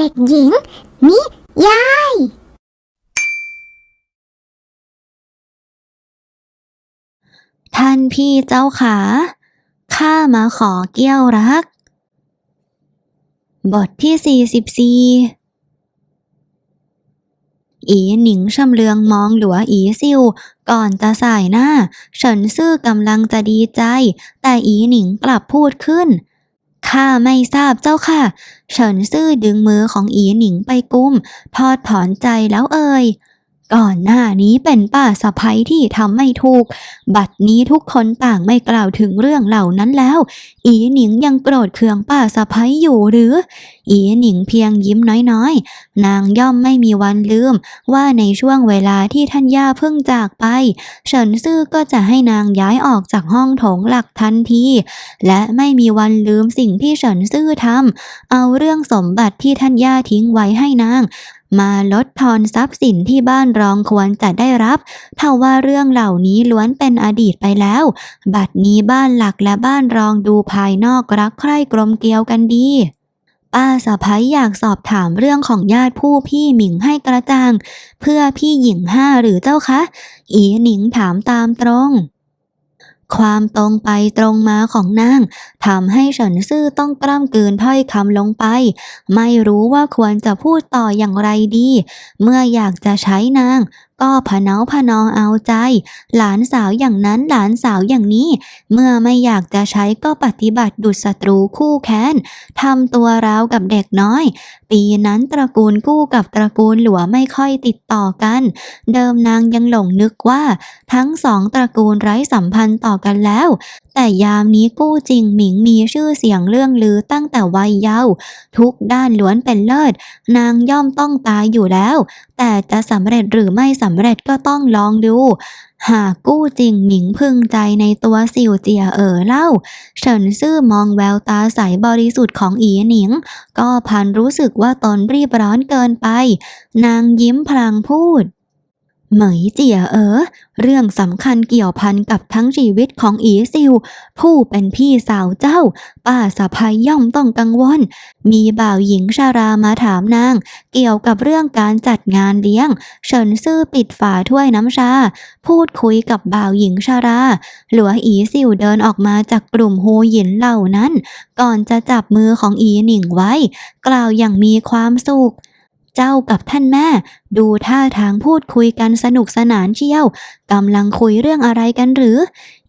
เด็กหญิง นิยาย ท่านพี่เจ้าขา ข้ามาขอเกี้ยวรัก บทที่ 44 อีหนิงชำเลืองมองหลัวอีซิว ก่อนจะสายหน้า เฉินซื่อกำลังจะดีใจ แต่อีหนิงกลับพูดขึ้น ข้าไม่ทราบเจ้าค่ะ เฉินซื่อดึงมือของอีหนิงไปกุม ทอดถอนใจแล้วเอ่ย ก่อนหน้านี้เป็นป้าสะพ้ยที่ทำไม่ถูก บัดนี้ทุกคนต่างไม่กล่าวถึงเรื่องเหล่านั้นแล้ว อีหนิงยังโกรธเคืองป้าสะพ้ยอยู่หรือ อีหนิงเพียงยิ้มน้อยๆ นางย่อมไม่มีวันลืม ว่าในช่วงเวลาที่ท่านย่าเพิ่งจากไป เฉินซื่อก็จะให้นางย้ายออกจากห้องโถงหลักทันที และไม่มีวันลืมสิ่งที่เฉินซื่อทำเอาเรื่องสมบัติที่ท่านย่าทิ้งไว้ให้นาง มาลดทอนทรัพย์สินที่บ้านรองควรจะได้รับเท่าว่าเรื่องเหล่านี้ล้วนเป็นอดีตไปแล้ว บัดนี้บ้านหลักและบ้านรองดูภายนอกรักใคร่กลมเกลียวกันดีป้าสะพ้ยอยากสอบถามเรื่องของญาติผู้พี่หมิงให้กระจ่าง เพื่อพี่หญิงห้าหรือเจ้าคะ อีหนิงถามตามตรง ความตรงไปตรงมาของนางทำให้เฉินซื่อต้องกล้ามกืนถ้อยคำลงไป ไม่รู้ว่าควรจะพูดต่ออย่างไรดี เมื่ออยากจะใช้นาง ก็พะเนาพะนองเอาใจ หลานสาวอย่างนั้นหลานสาวอย่างนี้ เมื่อไม่อยากจะใช้ก็ปฏิบัติดุจศัตรูคู่แค้นทำตัวร้าวกับเด็กน้อย ปีนั้นตระกูลกู้กับตระกูลหลัวไม่ค่อยติดต่อกัน เดิมนางยังหลงนึกว่า ทั้งสองตระกูลไร้สัมพันธ์ต่อกันแล้ว แต่ยามนี้กู้จริงหมิงมีชื่อเสียงเรื่องลือตั้งแต่วัยเยาว์ทุกด้านล้วนเป็นเลิศ นางย่อมต้องตายอยู่แล้ว แต่จะสำเร็จหรือไม่สำเร็จก็ต้องลองดู หากกู้จริงหมิงพึงใจในตัวสิวเจียเอ๋อเล่า เฉินซื่อมองแววตาใสบริสุทธิ์ของอีหนิง ก็พันรู้สึกว่าตนรีบร้อนเกินไป นางยิ้มพลางพูด เหมยเจียเอ๋อเรื่องสำคัญเกี่ยวพันกับทั้งชีวิตของอีซิว ผู้เป็นพี่สาวเจ้า ป้าสะพายย่อมต้องกังวล มีบ่าวหญิงชารามาถามนาง เกี่ยวกับเรื่องการจัดงานเลี้ยง เฉินซื่อปิดฝาถ้วยน้ำชา พูดคุยกับบ่าวหญิงชารา หลัวอีซิวเดินออกมาจากกลุ่มโฮหยินเหล่านั้น ก่อนจะจับมือของอีหนิงไว้ กล่าวอย่างมีความสุข เจ้ากับท่านแม่ ดูท่าทางพูดคุยกันสนุกสนานเชี่ยว กำลังคุยเรื่องอะไรกันหรือ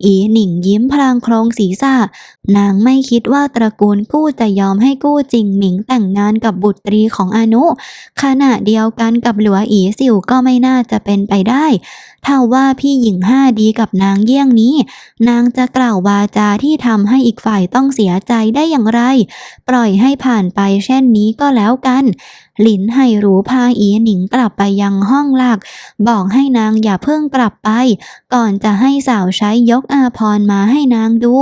อีหนิงยิ้มพลางโครงศีรษะ นางไม่คิดว่าตระกูลกู้จะยอมให้กู้จิงหมิงแต่งงานกับบุตรีของอนุ ขณะเดียวกันกับหลัวอีสิวก็ไม่น่าจะเป็นไปได้ถ้าว่าพี่หญิงห้าดีกับนางเยี่ยงนี้ นางจะกล่าววาจาที่ทำให้อีกฝ่ายต้องเสียใจได้อย่างไร ปล่อยให้ผ่านไปเช่นนี้ก็แล้วกันหลินไห่รู้พาอีหนิงกลับไปยังห้องหลัก บอกให้นางอย่าเพิ่งกลับไปก่อนจะให้สาวใช้ยกอาพรมาให้นางดู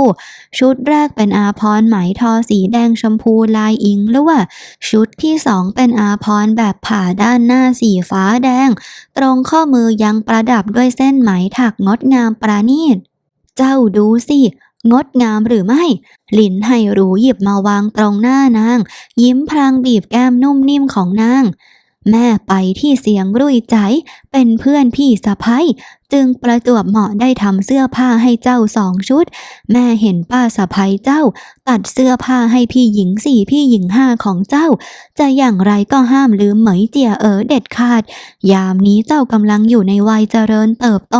ชุดแรกเป็นอาพรไหมทอสีแดงชมพูลายอิงลวดชุดที่สองเป็นอาพรแบบผ่าด้านหน้าสีฟ้าแดง ตรงข้อมือยังประดับด้วยเส้นไหมถักงดงามประณีต เจ้าดูสิงดงามหรือไม่ หลินไห่รู้หยิบมาวางตรงหน้านาง ยิ้มพลางบีบแก้มนุ่มนิ่มของนาง แม่ไปที่เสียงรุ่ยใจ เป็นเพื่อนพี่สะพ้ย จึงประจวบเหมาะได้ทำเสื้อผ้าให้เจ้าสองชุด แม่เห็นป้าสะพ้ยเจ้า ตัดเสื้อผ้าให้พี่หญิงสี่พี่หญิงห้าของเจ้า จะอย่างไรก็ห้ามลืมเหมยเจียเอ๋อเด็ดขาด ยามนี้เจ้ากำลังอยู่ในวัยเจริญเติบโต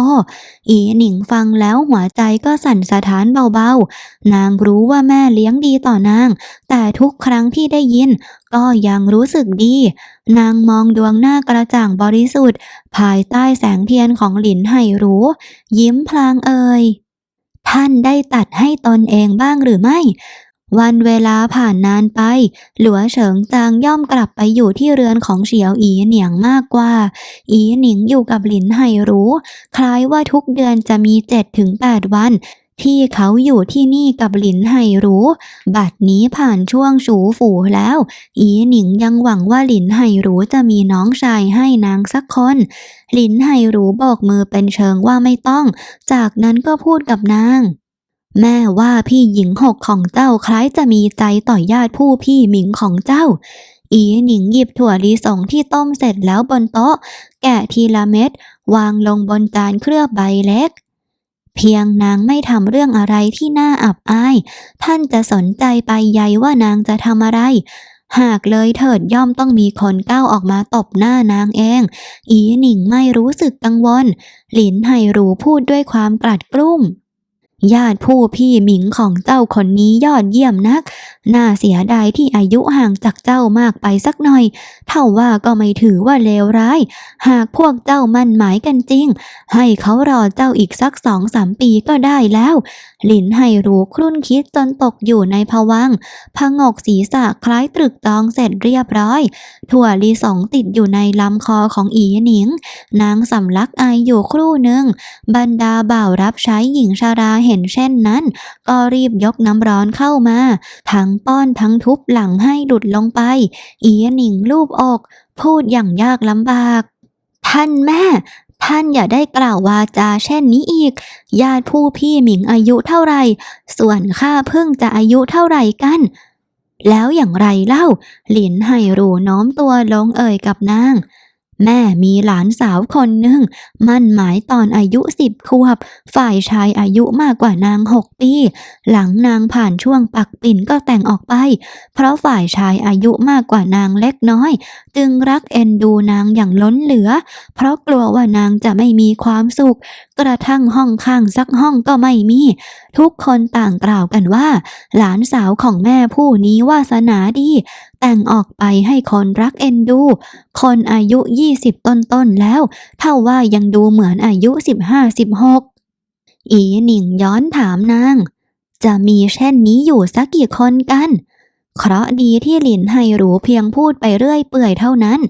อีหนิงฟังแล้วหัวใจก็สั่นสะท้านเบาๆ นางรู้ว่าแม่เลี้ยงดีต่อนาง แต่ทุกครั้งที่ได้ยินก็ยังรู้สึกดี นางมองดวงหน้ากระจ่างบริสุทธิ์ภายใต้แสงเทียนของหลินไห่รู้ ยิ้มพลางเอ่ยท่านได้ตัดให้ตนเองบ้างหรือไม่ วันเวลาผ่านนานไป หลัวเฉิงจางย่อมกลับไปอยู่ที่เรือนของเฉียวอีเหนียงมากกว่า อีหนิงอยู่กับหลินไห่รู้ คล้ายว่าทุกเดือนจะมีเจ็ดถึงแปดวัน ที่เขาอยู่ที่นี่กับหลินไห่รู้ บัดนี้ผ่านช่วงสูฝูแล้ว อีหนิงยังหวังว่าหลินไห่รู้จะมีน้องชายให้นางสักคน หลินไห่รู้บอกมือเป็นเชิงว่าไม่ต้อง จากนั้นก็พูดกับนางแม่ว่าพี่หญิงหกของเจ้าคล้ายจะมีใจต่อญาติผู้พี่หมิงของเจ้า อีหนิงหยิบถั่วลิสงที่ต้มเสร็จแล้วบนโต๊ะ แกะทีละเม็ด วางลงบนจานเคลือบใบเล็ก เพียงนางไม่ทำเรื่องอะไรที่น่าอับอาย ท่านจะสนใจไปใยว่านางจะทำอะไร หากเลยเถิดย่อมต้องมีคนก้าวออกมาตบหน้านางเอง อีหนิงไม่รู้สึกกังวล หลินไห่รูพูดด้วยความกลัดกลุ้ม ญาติผู้พี่หมิงของเจ้าคนนี้ยอดเยี่ยมนัก น่าเสียดายที่อายุห่างจากเจ้ามากไปสักหน่อย เท่าว่าก็ไม่ถือว่าเลวร้าย หากพวกเจ้ามั่นหมายกันจริง ให้เขารอเจ้าอีกสักสองสามปีก็ได้แล้ว หลินไห่รู้ครุ่นคิดจนตกอยู่ในภวังพงกศีรษะคล้ายตรึกตองเสร็จเรียบร้อย ถั่วลีสองติดอยู่ในลำคอของอีหนิง นางสำลักอายอยู่ครู่หนึ่ง บรรดาบ่าวรับใช้หญิงชาราเห็นเช่นนั้น ก็รีบยกน้ำร้อนเข้ามา ทั้งป้อนทั้งทุบหลังให้ดุดลงไป เอียหนิงลูบอก พูดอย่างยากลำบาก ท่านแม่ท่านอย่าได้กล่าววาจาเช่นนี้อีก ญาติผู้พี่หมิงอายุเท่าไหร่ส่วนข้าเพิ่งจะอายุเท่าไหร่กัน แล้วอย่างไรเล่า หลินไห่รูน้อมตัวลงเอ่ยกับนาง แม่มีหลานสาวคนหนึ่ง มั่นหมายตอนอายุสิบขวบ ฝ่ายชายอายุมากกว่านางหกปี หลังนางผ่านช่วงปักปิ่นก็แต่งออกไป เพราะฝ่ายชายอายุมากกว่านางเล็กน้อย จึงรักเอ็นดูนางอย่างล้นเหลือ เพราะกลัวว่านางจะไม่มีความสุข กระทั่งห้องข้างสักห้องก็ไม่มี ทุกคนต่างกล่าวกันว่า หลานสาวของแม่ผู้นี้วาสนาดี แต่งออกไปให้คนรักเอ็นดู คนอายุ 20 ต้นๆแล้ว เท่าว่ายังดูเหมือนอายุ 15-16 อีหนิงย้อนถามนาง จะมีเช่นนี้อยู่สักกี่คนกัน เคราะดีที่หลินไฮรู้เพียงพูดไปเรื่อยเปื่อยเท่านั้น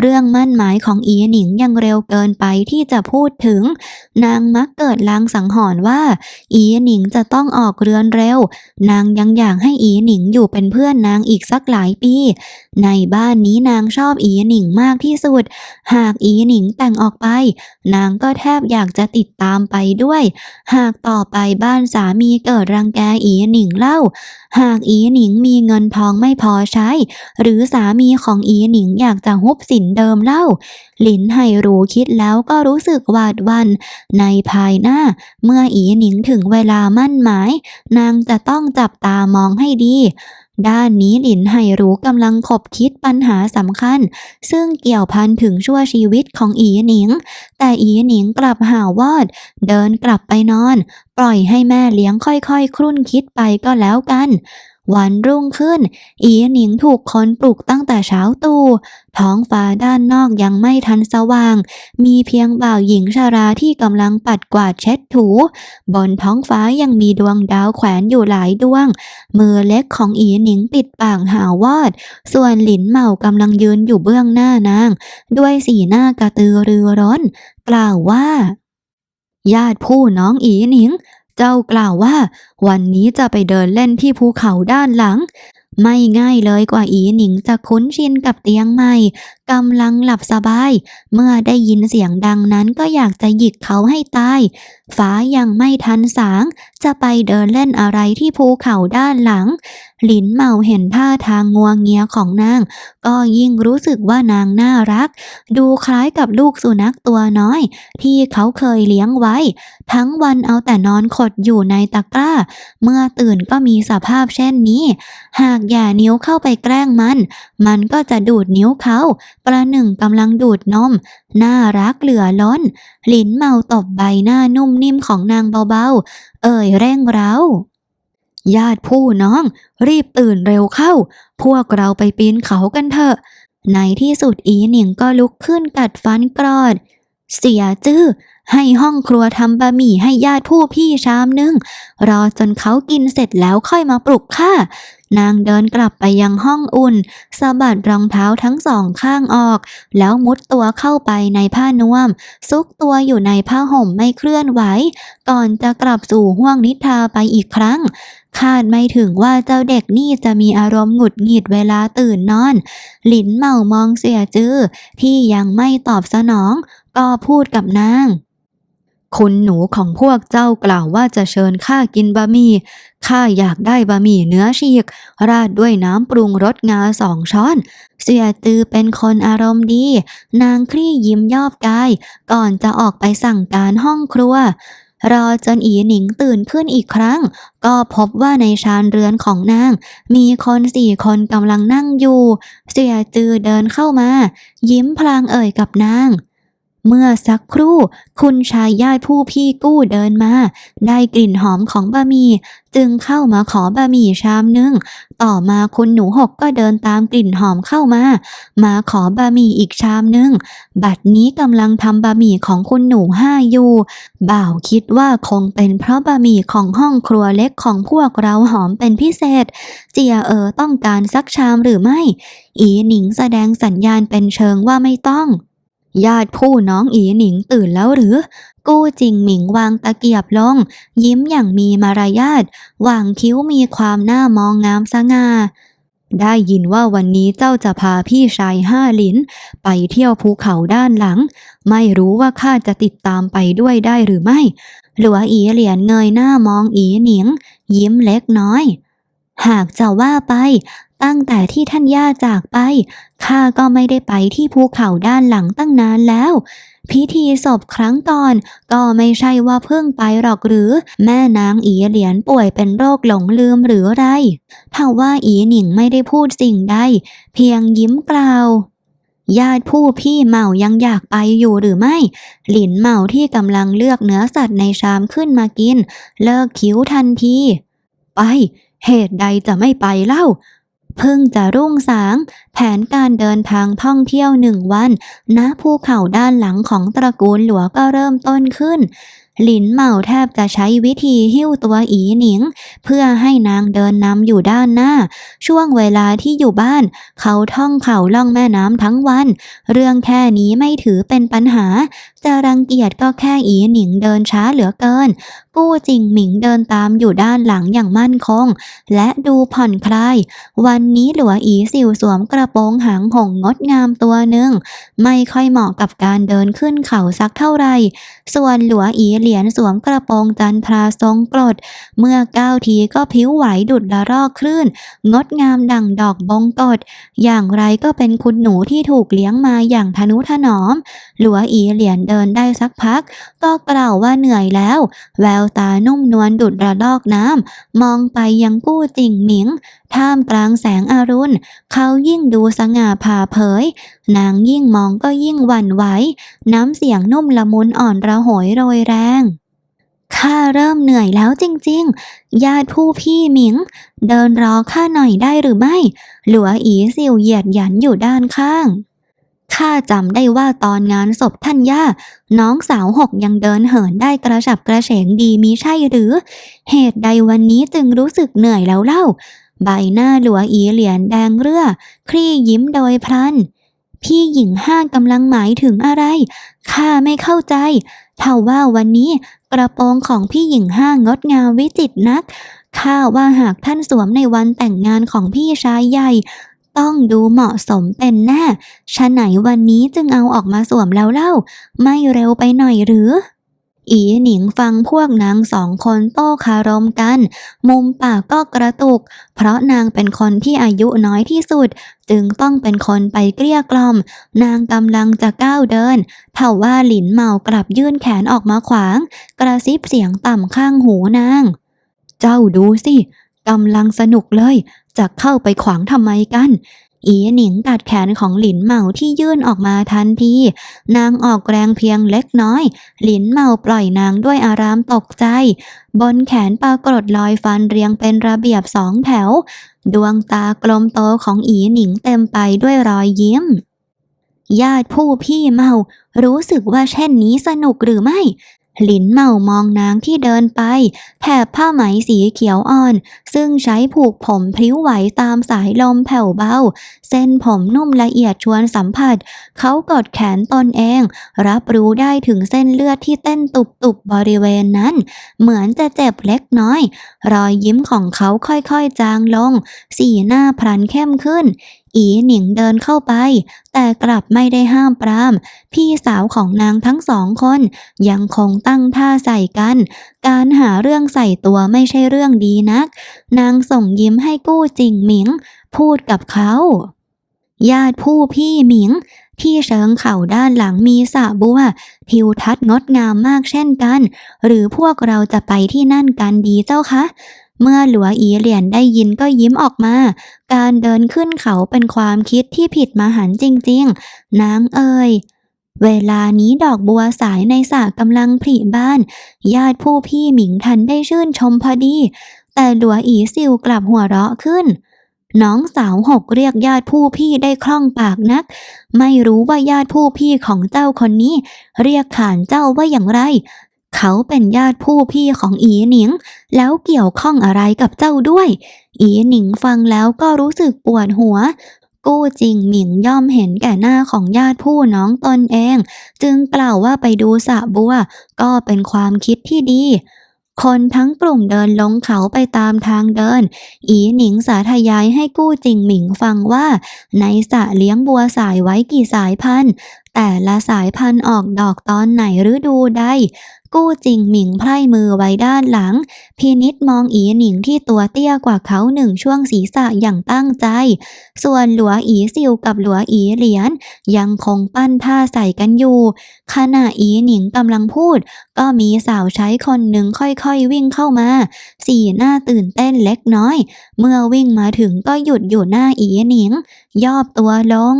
เรื่องมั่นหมายของอีหนิงยังเร็วเกินไปที่จะพูดถึง นางมักเกิดลางสังหรณ์ว่า อีหนิงจะต้องออกเรือนเร็ว นางยังอยากให้อีหนิงอยู่เป็นเพื่อนนางอีกสักหลายปี ในบ้านนี้นางชอบอีหนิงมากที่สุด หากอีหนิงแต่งออกไป นางก็แทบอยากจะติดตามไปด้วย หากต่อไปบ้านสามีเกิดรังแกอีหนิงเล่า หากอีหนิงมีเงินพทองไม่พอใช้ หรือสามีของอีหนิงอยากจะฮุบสินเดิมเล่า หลินไห่รู้คิดแล้วก็รู้สึกหวาดวัน ในภายหน้า เมื่ออีหนิงถึงเวลามั่นหมาย นางจะต้องจับตามองให้ดีด้านนี้หลินไห่รู้กำลังขบคิดปัญหาสำคัญ ซึ่งเกี่ยวพันถึงชั่วชีวิตของอีหนิง แต่อีหนิงกลับหาวอด เดินกลับไปนอน ปล่อยให้แม่เลี้ยงค่อยๆครุ่นคิดไปก็แล้วกัน วันรุ่งขึ้น อีหนิงถูกคนปลุกตั้งแต่เช้าตู่ ท้องฟ้าด้านนอกยังไม่ทันสว่าง มีเพียงบ่าวหญิงชาราที่กำลังปัดกวาดเช็ดถู บนท้องฟ้ายังมีดวงดาวแขวนอยู่หลายดวง มือเล็กของอีหนิงปิดปากหาวอด ส่วนหลินเหมากำลังยืนอยู่เบื้องหน้านาง ด้วยสีหน้ากระตือรือร้น กล่าวว่า ญาติผู้น้องอีหนิง เจ้ากล่าวว่า วันนี้จะไปเดินเล่นที่ภูเขาด้านหลัง ไม่ง่ายเลยกว่าอีหนิงจะคุ้นชินกับเตียงใหม่กำลังหลับสบาย เมื่อได้ยินเสียงดังนั้นก็อยากจะหยิกเขาให้ตาย ฟ้ายังไม่ทันสาง จะไปเดินเล่นอะไรที่ภูเขาด้านหลัง หลินเมาเห็นท่าทางงัวงเงียของนาง ก็ยิ่งรู้สึกว่านางน่ารัก ดูคล้ายกับลูกสุนัขตัวน้อย ที่เขาเคยเลี้ยงไว้ ทั้งวันเอาแต่นอนขดอยู่ในตะกร้า เมื่อตื่นก็มีสภาพเช่นนี้ หากอย่านิ้วเข้าไปแกล้งมัน มันก็จะดูดนิ้วเขา ประหนึ่งกำลังดูดนม น่ารักเหลือล้น ลิ้นเมาตบใบหน้านุ่มนิ่มของนางเบาๆ เอ่ยเร่งเร้าญาติผู้น้อง รีบตื่นเร็วเข้า พวกเราไปปีนเขากันเถอะ ในที่สุดอีหนิงก็ลุกขึ้นกัดฟันกรอด เสียจื้อให้ห้องครัวทำบะหมี่ให้ญาติผู้พี่ชามหนึ่งรอจนเขากินเสร็จแล้วค่อยมาปลุกข้า นางเดินกลับไปยังห้องอุ่นสะบัดรองเท้าทั้งสองข้างออก แล้วมุดตัวเข้าไปในผ้านวม ซุกตัวอยู่ในผ้าห่มไม่เคลื่อนไหว ก่อนจะกลับสู่ห้วงนิทราไปอีกครั้ง คาดไม่ถึงว่าเจ้าเด็กนี่จะมีอารมณ์หงุดหงิดเวลาตื่นนอน หลินเมามองเสียจื้อที่ยังไม่ตอบสนอง ก็พูดกับนาง คุณหนูของพวกเจ้ากล่าวว่าจะเชิญข้ากินบะหมี่ ข้าอยากได้บะหมี่เนื้อฉีก ราดด้วยน้ำปรุงรสงาสองช้อน เสียตือเป็นคนอารมณ์ดี นางคลี่ยิ้มยอบกาย ก่อนจะออกไปสั่งการห้องครัว รอจนอีหนิงตื่นขึ้นอีกครั้ง ก็พบว่าในชานเรือนของนาง มีคนสี่คนกำลังนั่งอยู่ เสียตือเดินเข้ามา ยิ้มพลางเอ่ยกับนาง เมื่อสักครู่ คุณชายญาติผู้พี่กู้เดินมา ได้กลิ่นหอมของบะหมี่ จึงเข้ามาขอบะหมี่ชามหนึ่งต่อมาคุณหนูหกก็เดินตามกลิ่นหอมเข้ามา มาขอบะหมี่อีกชามหนึ่งบัดนี้กำลังทำบะหมี่ของคุณหนูห้าอยู่ บ่าวคิดว่าคงเป็นเพราะบะหมี่ของห้องครัวเล็กของพวกเราหอมเป็นพิเศษ เจียเออต้องการสักชามหรือไม่ อีหนิงแสดงสัญญาณเป็นเชิงว่าไม่ต้อง ญาติผู้น้องอีหนิงตื่นแล้วหรือ กู้จิงหมิงวางตะเกียบลง ยิ้มอย่างมีมารยาทวางคิ้วมีความหน่ามองงามสง่าได้ยินว่าวันนี้เจ้าจะพาพี่ชายห้าหลิน ไปเที่ยวภูเขาด้านหลัง ไม่รู้ว่าข้าจะติดตามไปด้วยได้หรือไม่ หลัวอีเหลียนเงยหน้ามองอีหนิง ยิ้มเล็กน้อย หากจะว่าไป ตั้งแต่ที่ท่านย่าจากไป ข้าก็ไม่ได้ไปที่ภูเขาด้านหลังตั้งนานแล้ว พิธีศพครั้งก่อน ก็ไม่ใช่ว่าเพิ่งไปหรอกหรือ แม่นางอีเหลียนป่วยเป็นโรคหลงลืมหรือไรถ้าว่าอีหนิงไม่ได้พูดสิ่งใด เพียงยิ้มกล่าวญาติผู้พี่เหมายังอยากไปอยู่หรือไม่ หลินเหมาที่กำลังเลือกเนื้อสัตว์ในชามขึ้นมากิน เลิกคิ้วทันที ไป เหตุใดจะไม่ไปเล่า เพิ่งจะรุ่งสาง แผนการเดินทางท่องเที่ยวหนึ่งวันณภูเขาด้านหลังของตระกูลหลัวก็เริ่มต้นขึ้น หลินเหมาแทบจะใช้วิธีหิ้วตัวอีหนิง เพื่อให้นางเดินนำอยู่ด้านหน้า ช่วงเวลาที่อยู่บ้าน เขาท่องเขาล่องแม่น้ำทั้งวัน เรื่องแค่นี้ไม่ถือเป็นปัญหาจะรังเกียจก็แค่อีหนิงเดินช้าเหลือเกิน กู้จิงหมิงเดินตามอยู่ด้านหลังอย่างมั่นคง และดูผ่อนคลาย วันนี้หลัวอีสิวสวมกระโปรงหางหงงดงามตัวหนึ่ง ไม่ค่อยเหมาะกับการเดินขึ้นเขาสักเท่าไหร่ ส่วนหลัวอีเหลียนสวมกระโปรงจันทราทรงกรด เมื่อก้าวทีก็ผิวไหวดุดละรอกคลื่น งดงามดั่งดอกบงกฎอย่างไรก็เป็นคุณหนูที่ถูกเลี้ยงมาอย่างทนุถนอม หลัวอีเหลียนเดินได้สักพัก ก็กล่าวว่าเหนื่อยแล้ว แววตานุ่มนวลดุดระลอกน้ำ มองไปยังกู้จิงหมิง ท่ามกลางแสงอรุณ เขายิ่งดูสง่าผ่าเผย นางยิ่งมองก็ยิ่งหวั่นไหว น้ำเสียงนุ่มละมุนอ่อนระหยโรยแรงข้าเริ่มเหนื่อยแล้วจริงๆ ญาติผู้พี่หมิง เดินรอข้าหน่อยได้หรือไม่ หลัวอีสิวเหยียดหยันอยู่ด้านข้าง ข้าจำได้ว่าตอนงานศพท่านย่า น้องสาวหกยังเดินเหินได้กระฉับกระเฉงดีมีใช่หรือ เหตุใดวันนี้จึงรู้สึกเหนื่อยแล้วเล่า ใบหน้าหลัวอีเหลียนแดงเรื่อคลี่ยิ้มโดยพลัน พี่หญิงห้างกำลังหมายถึงอะไร ข้าไม่เข้าใจเท่าว่าวันนี้กระโปรงของพี่หญิงห้างงดงามวิจิตรนักข้าว่าหากท่านสวมในวันแต่งงานของพี่ชายใหญ่ ต้องดูเหมาะสมเป็นแน่ฉะไหนวันนี้จึงเอาออกมาสวมแล้วเล่า ไม่เร็วไปหน่อยหรือ อีหนิงฟังพวกนางสองคนโต้คารมกัน มุมปากก็กระตุก เพราะนางเป็นคนที่อายุน้อยที่สุด จึงต้องเป็นคนไปเกลี้ยกล่อม นางกำลังจะก้าวเดินเท่าว่าหลินเมากลับยื่นแขนออกมาขวาง กระซิบเสียงต่ำข้างหูนาง เจ้าดูสิ กำลังสนุกเลย จะเข้าไปขวางทำไมกัน อีหนิงตัดแขนของหลินเหมาที่ยื่นออกมาทันที นางออกแรงเพียงเล็กน้อย หลินเหมาปล่อยนางด้วยอารามตกใจ บนแขนปรากฏรอยฟันเรียงเป็นระเบียบสองแถว ดวงตากลมโตของอีหนิงเต็มไปด้วยรอยยิ้มญาติผู้พี่เมา รู้สึกว่าเช่นนี้สนุกหรือไม่ หลินเมามองนางที่เดินไป แถบผ้าไหมสีเขียวอ่อน ซึ่งใช้ผูกผมพลิ้วไหวตามสายลมแผ่วเบา เส้นผมนุ่มละเอียดชวนสัมผัส เขากดแขนตนเอง รับรู้ได้ถึงเส้นเลือดที่เต้นตุบๆบบริเวณนั้น เหมือนจะเจ็บเล็กน้อย รอยยิ้มของเขาค่อยๆจางลง สีหน้าพลันเข้มขึ้น อีหนิงเดินเข้าไป แต่กลับไม่ได้ห้ามปราม พี่สาวของนางทั้งสองคน ยังคงตั้งท่าใส่กัน การหาเรื่องใส่ตัวไม่ใช่เรื่องดีนัก นางส่งยิ้มให้กู้จิงหมิง พูดกับเขาญาติผู้พี่หมิง ที่เชิงเข่าด้านหลังมีสระบัว ทิวทัศน์งดงามมากเช่นกัน หรือพวกเราจะไปที่นั่นกันดีเจ้าคะ เมื่อหลัวอีเหรียญได้ยินก็ยิ้มออกมา การเดินขึ้นเขาเป็นความคิดที่ผิดมหันจริงๆ นางเอ่ยเวลานี้ดอกบัวสายในสระกำลังผลิบ้าน ญาติผู้พี่หมิงทันได้ชื่นชมพอดี แต่หลัวอีซิวกลับหัวเราะขึ้น น้องสาวหกเรียกญาติผู้พี่ได้คล่องปากนัก ไม่รู้ว่าญาติผู้พี่ของเจ้าคนนี้ เรียกขานเจ้าว่าอย่างไร เขาเป็นญาติผู้พี่ของอีหนิง แล้วเกี่ยวข้องอะไรกับเจ้าด้วย อีหนิงฟังแล้วก็รู้สึกปวดหัว กู้จริงหมิงย่อมเห็นแก่หน้าของญาติผู้น้องตนเอง จึงกล่าวว่าไปดูสะบัว ก็เป็นความคิดที่ดีคนทั้งกลุ่มเดินลงเขาไปตามทางเดิน อีหนิงสาธยายให้กู้จิงหมิงฟังว่า ในสระเลี้ยงบัวสายไว้กี่สายพันธุ์ แต่ละสายพันธุ์ออกดอกตอนไหนฤดูใด กู้จิงหมิงไพร่มือไว้ด้านหลัง พินิษมองอีหนิงที่ตัวเตี้ยกว่าเขาหนึ่งช่วงศีรษะอย่างตั้งใจ ส่วนหลัวอีซิวกับหลัวอีเหลียน ยังคงปั้นท่าใส่กันอยู่ ขณะอีหนิงกำลังพูด ก็มีสาวใช้คนหนึ่งค่อยๆวิ่งเข้ามา สีหน้าตื่นเต้นเล็กน้อย เมื่อวิ่งมาถึงก็หยุดอยู่หน้าอีหนิงย่อบตัวลง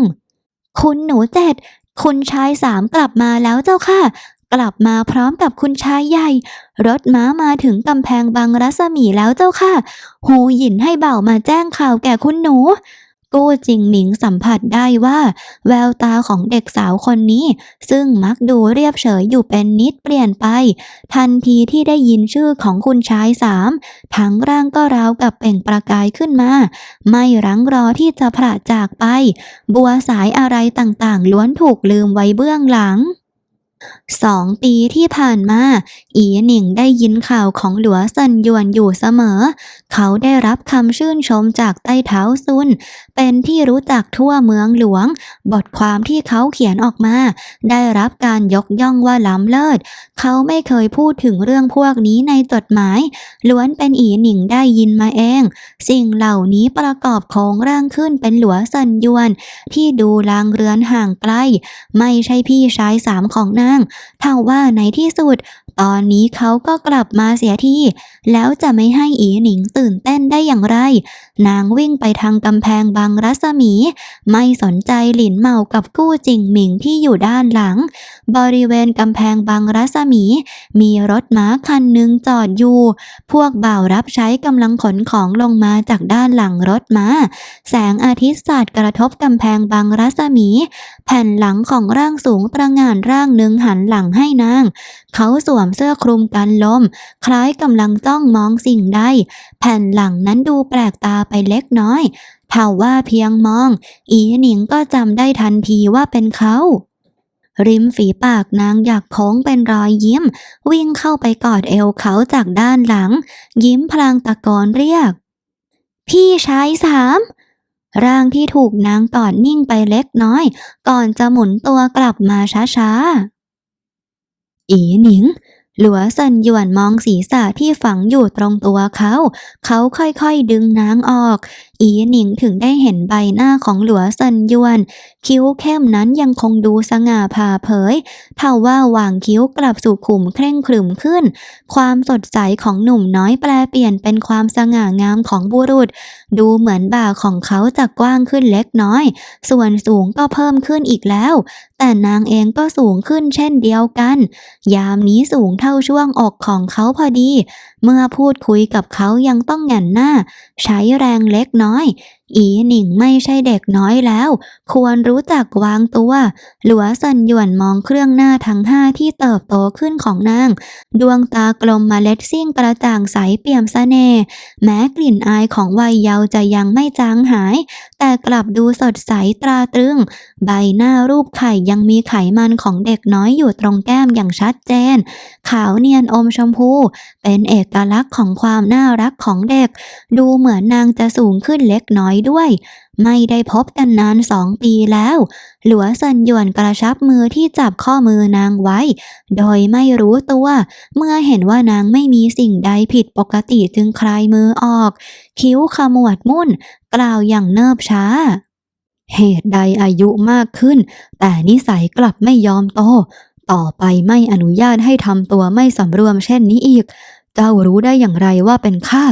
คุณหนูเจ็ด คุณชายสามกลับมาแล้วเจ้าค่ะ กลับมาพร้อมกับคุณชายใหญ่ รถม้ามาถึงกำแพงบางรัศมีแล้วเจ้าค่ะ หูหยินให้เบ่ามาแจ้งข่าวแก่คุณหนู กู้จิงหมิงสัมผัสได้ว่า แววตาของเด็กสาวคนนี้ ซึ่งมักดูเรียบเฉยอยู่เป็นนิดเปลี่ยนไป ทันทีที่ได้ยินชื่อของคุณชายสามทั้งร่างก็ราวกับเปล่งประกายขึ้นมา ไม่รั้งรอที่จะพระจากไป บัวสายอะไรต่างๆ ล้วนถูกลืมไว้เบื้องหลัง สองปีที่ผ่านมา อีหนิงได้ยินข่าวของหลัวซันยวนอยู่เสมอ เขาได้รับคำชื่นชมจากใต้เท้าซุน เป็นที่รู้จักทั่วเมืองหลวง บทความที่เขาเขียนออกมา ได้รับการยกย่องว่าล้ำเลิศ เขาไม่เคยพูดถึงเรื่องพวกนี้ในจดหมาย ล้วนเป็นอีหนิงได้ยินมาเอง สิ่งเหล่านี้ประกอบโครงร่างขึ้นเป็นหลัวซันยวน ที่ดูลางเรือนห่างไกล ไม่ใช่พี่ชายสามของนางเท่าว่าในที่สุด ตอนนี้เขาก็กลับมาเสียทีแล้วจะไม่ให้อีหนิงตื่นเต้นได้อย่างไร นางวิ่งไปทางกำแพงบางรัศมี ไม่สนใจหลินเมากับกู้จิงหมิงที่อยู่ด้านหลัง บริเวณกำแพงบางรัศมี มีรถม้าคันหนึ่งจอดอยู่ พวกบ่าวรับใช้กำลังขนของลงมาจากด้านหลังรถม้า แสงอาทิตย์สาดกระทบกำแพงบางรัศมี แผ่นหลังของร่างสูงตระงานร่างหนึ่งหันหลังให้นาง เขาสวมเสื้อคลุมกันลม คล้ายกำลังจ้องมองสิ่งใด แผ่นหลังนั้นดูแปลกตาไปเล็กน้อยเท่าว่าเพียงมอง อีหนิงก็จำได้ทันทีว่าเป็นเขาริมฝีปากนางอยากโค้งเป็นรอยยิ้ม วิ่งเข้าไปกอดเอวเขาจากด้านหลัง ยิ้มพลางตะโกนเรียก พี่ชายสามร่างที่ถูกนางกอดนิ่งไปเล็กน้อย ก่อนจะหมุนตัวกลับมาช้าๆ อีหนิง หลัวสันหยวนมองศีรษะที่ฝังอยู่ตรงตัวเขา เขาค่อยๆดึงนางออก อีหนิงถึงได้เห็นใบหน้าของหลัวซันยวน คิ้วเข้มนั้นยังคงดูสง่าผ่าเผยเท่าว่าวางคิ้วกลับสู่ขุมเคร่งขรึมขึ้น ความสดใสของหนุ่มน้อยแปลเปลี่ยนเป็นความสง่างามของบุรุษ ดูเหมือนบ่าของเขาจะกว้างขึ้นเล็กน้อย ส่วนสูงก็เพิ่มขึ้นอีกแล้ว แต่นางเองก็สูงขึ้นเช่นเดียวกัน ยามนี้สูงเท่าช่วงอกของเขาพอดี เมื่อพูดคุยกับเขายังต้องหงนหน้า ใช้แรงเล็กน้อยน้อย อีหนิงไม่ใช่เด็กน้อยแล้ว ควรรู้จักวางตัว หลัวสันหยวนมองเครื่องหน้าทั้งห้าที่เติบโตขึ้นของนาง ดวงตากลมมเมล็ดซิ่งกระจ่างใสเปี่ยมเสน่ห์แม้กลิ่นอายของวัยเยาว์จะยังไม่จางหาย แต่กลับดูสดใสตราตรึง ใบหน้ารูปไข่ยังมีไขมันของเด็กน้อยอยู่ตรงแก้มอย่างชัดเจน ขาวเนียนอมชมพู เป็นเอกลักษณ์ของความน่ารักของเด็ก ดูเหมือนนางจะสูงขึ้นเล็กน้อยด้วย ไม่ได้พบกันนานสองปีแล้ว หลัวเซินหยวนกระชับมือที่จับข้อมือนางไว้ โดยไม่รู้ตัว เมื่อเห็นว่านางไม่มีสิ่งใดผิดปกติจึงคลายมือออก คิ้วขมวดมุ่น กล่าวอย่างเนิบช้าเหตุใดอายุมากขึ้น แต่นิสัยกลับไม่ยอมโต ต่อไปไม่อนุญาตให้ทำตัวไม่สำรวมเช่นนี้อีก เจ้ารู้ได้อย่างไรว่าเป็นข้า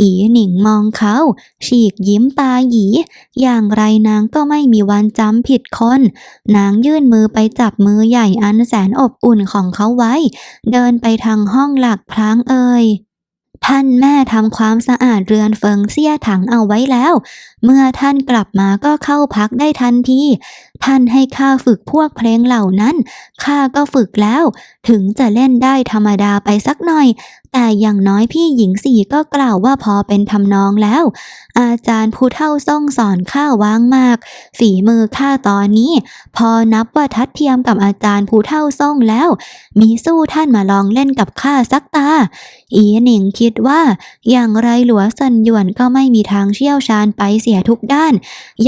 อีหนิงมองเขา ฉีกยิ้มตาหยี อย่างไรนางก็ไม่มีวันจำผิดคน นางยื่นมือไปจับมือใหญ่อันแสนอบอุ่นของเขาไว้ เดินไปทางห้องหลักพลางเอ่ยท่านแม่ทำความสะอาดเรือนเฟิงเซี่ยถังเอาไว้แล้ว เมื่อท่านกลับมาก็เข้าพักได้ทันที ท่านให้ข้าฝึกพวกเพลงเหล่านั้น ข้าก็ฝึกแล้ว ถึงจะเล่นได้ธรรมดาไปสักหน่อย แต่อย่างน้อยพี่หญิงสี่ก็กล่าวว่าพอเป็นทำนองแล้ว อาจารย์ผู้เท่าส่งสอนข้าวางมาก ฝีมือข้าตอนนี้ พอนับว่าทัดเทียมกับอาจารย์ผู้เท่าส่งแล้ว มีสู้ท่านมาลองเล่นกับข้าสักตา อีหนิงคิดว่า อย่างไรหลัวซันหยวนก็ไม่มีทางเชี่ยวชาญไปเสียทุกด้าน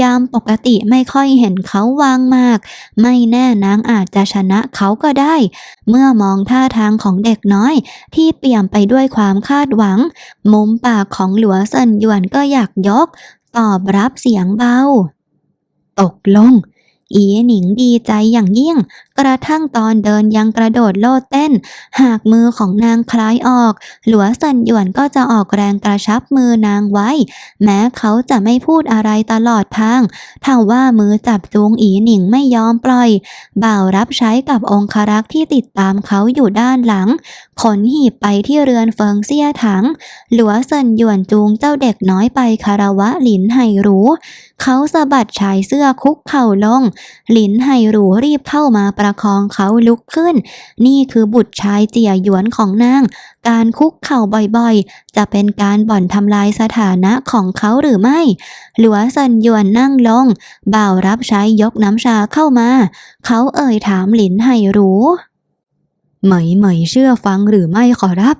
ยามปกติไม่ค่อยเห็นเขาวางมาก ไม่แน่นางอาจจะชนะเขาก็ได้ เมื่อมองท่าทางของเด็กน้อย ที่เปี่ยมไปด้วยความคาดหวัง มุมปากของหลัวเซินหยวนก็อยากยก ตอบรับเสียงเบา ตกลง อีหนิงดีใจอย่างยิ่ง กระทั่งตอนเดินยังกระโดดโลดเต้น หากมือของนางคล้ายออก หลัวสันหยวนก็จะออกแรงกระชับมือนางไว้ แม้เขาจะไม่พูดอะไรตลอดทางถ้าว่ามือจับจูงอีหนิงไม่ยอมปล่อย บ่าวรับใช้กับองครักษ์ที่ติดตามเขาอยู่ด้านหลัง ขนหีบไปที่เรือนเฟิงเซี่ยถัง หลัวเซินหยวนจูงเจ้าเด็กน้อยไปคารวะหลินไห่หรูเขาสะบัดชายเสื้อคุกเข่าลง หลินไห่หรูรีบเข้ามาประคองเขาลุกขึ้น นี่คือบุตรชายเจียหยวนของนาง การคุกเข่าบ่อยๆ จะเป็นการบ่อนทำลายสถานะของเขาหรือไม่ หลัวสันหยวนนั่งลง บ่าวรับใช้ยกน้ำชาเข้ามา เขาเอ่ยถามหลินไห่รู้ เหมยเหมยเชื่อฟังหรือไม่ขอรับ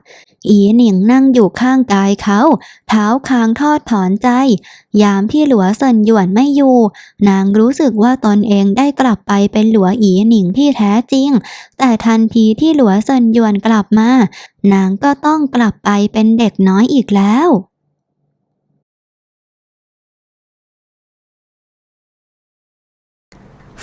อีหนิงนั่งอยู่ข้างกายเขา เท้าคางทอดถอนใจ ยามที่หลัวเซินหยวนไม่อยู่ นางรู้สึกว่าตนเองได้กลับไปเป็นหลัวอีหนิงที่แท้จริง แต่ทันทีที่หลัวเซินหยวนกลับมา นางก็ต้องกลับไปเป็นเด็กน้อยอีกแล้ว